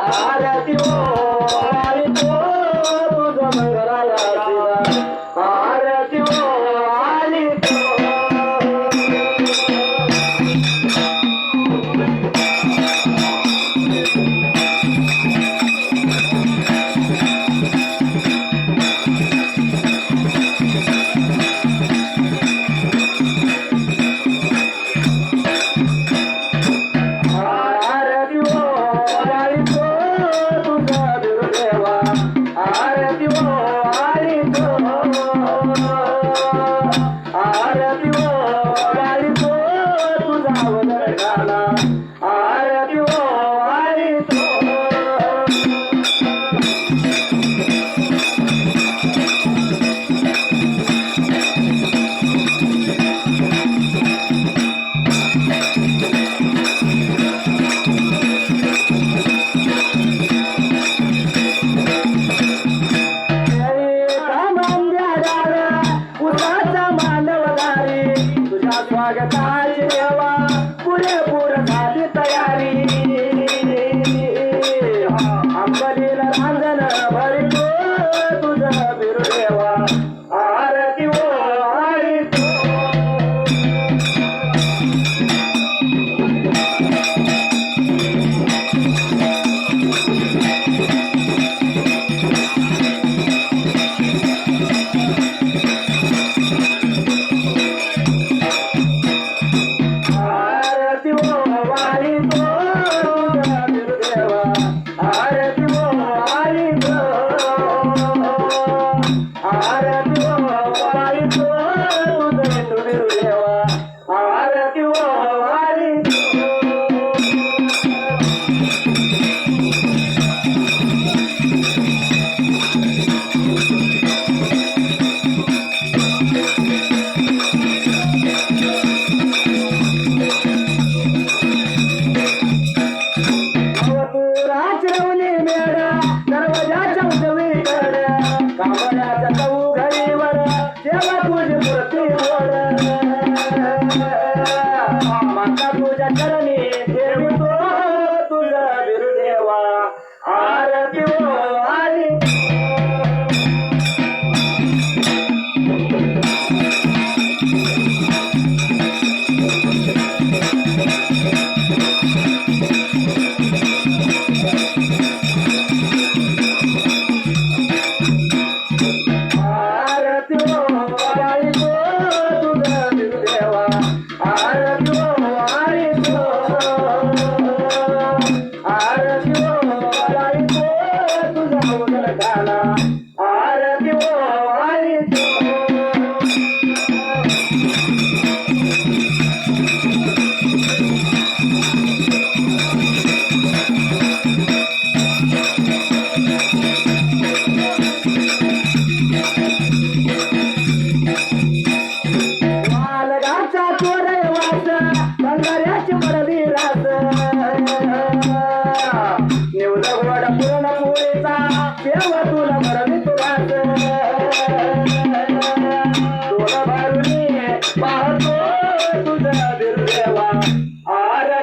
आरती ओ आरती ओ तुझ मंगळाला da da da మొదలగాల ఆరతి ఓ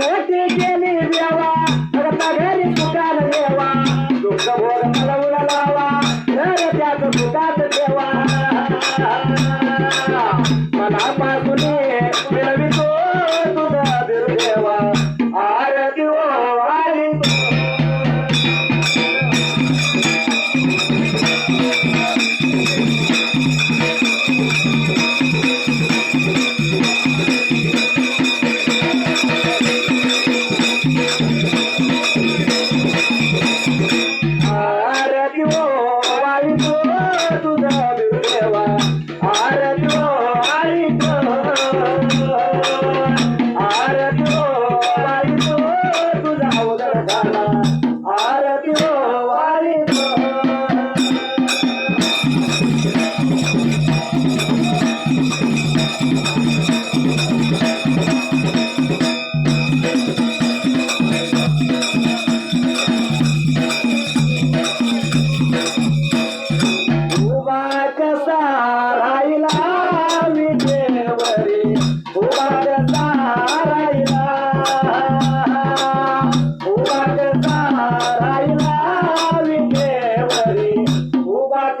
मोठे केले देवा भगता घरी सुखात देवा दुःख भोग मलवून लावा घर त्यात सुखात देवा मनापासून i o que é lá. उबाक साराई ला वी जेवरी उबाक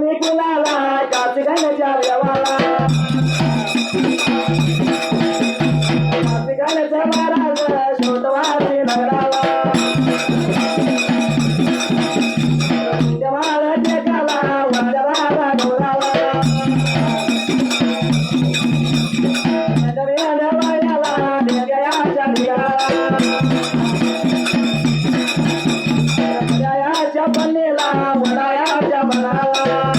मी कुला ला काची गाने chapanela, wala ya chapanela.